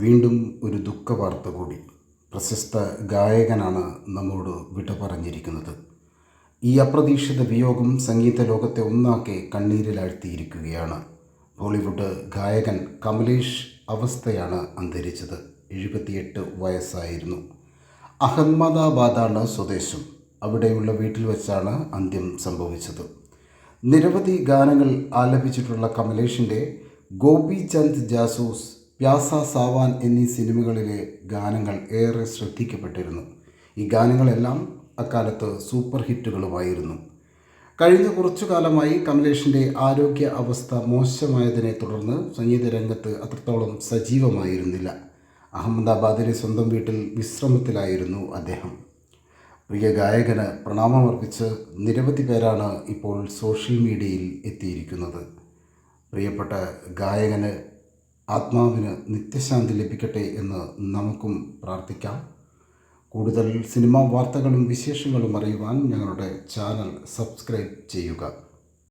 വീണ്ടും ഒരു ദുഃഖവാർത്ത കൂടി. പ്രശസ്ത ഗായകനാണ് നമ്മോട് വിട പറഞ്ഞിരിക്കുന്നത് ഈ അപ്രതീക്ഷിത വിയോഗം സംഗീത ലോകത്തെ ഒന്നാക്കെ കണ്ണീരിലാഴ്ത്തിയിരിക്കുകയാണ്. ബോളിവുഡ് ഗായകൻ കമലേഷ് അവസ്ഥയാണ് അന്തരിച്ചത്. എഴുപത്തിയെട്ട് വയസ്സായിരുന്നു. അഹമ്മദാബാദാണ് സ്വദേശം. അവിടെയുള്ള വീട്ടിൽ വെച്ചാണ് അന്ത്യം സംഭവിച്ചത്. നിരവധി ഗാനങ്ങൾ ആലപിച്ചിട്ടുള്ള കമലേഷിന്റെ ഗോപി ചന്ദ് ജാസൂസ് പ്യാസ സാവാൻ എന്നീ സിനിമകളിലെ ഗാനങ്ങൾ ഏറെ ശ്രദ്ധിക്കപ്പെട്ടിരുന്നു. ഈ ഗാനങ്ങളെല്ലാം അക്കാലത്ത് സൂപ്പർ ഹിറ്റുകളുമായിരുന്നു. കഴിഞ്ഞ കുറച്ചു കാലമായി കമലേഷിന്റെ ആരോഗ്യ അവസ്ഥ മോശമായതിനെ തുടർന്ന് സംഗീത രംഗത്ത് അത്രത്തോളം സജീവമായിരുന്നില്ല. അഹമ്മദാബാദിലെ സ്വന്തം വീട്ടിൽ വിശ്രമത്തിലായിരുന്നു അദ്ദേഹം. പ്രിയ ഗായകന് പ്രണാമമർപ്പിച്ച് നിരവധി പേരാണ് ഇപ്പോൾ സോഷ്യൽ മീഡിയയിൽ എത്തിയിരിക്കുന്നത്. പ്രിയപ്പെട്ട ഗായകന് ആത്മാവിന് നിത്യശാന്തി ലഭിക്കട്ടെ എന്ന് നമുക്കും പ്രാർത്ഥിക്കാം. കൂടുതൽ സിനിമാ വാർത്തകളും വിശേഷങ്ങളും അറിയുവാൻ ഞങ്ങളുടെ ചാനൽ സബ്സ്ക്രൈബ് ചെയ്യുക.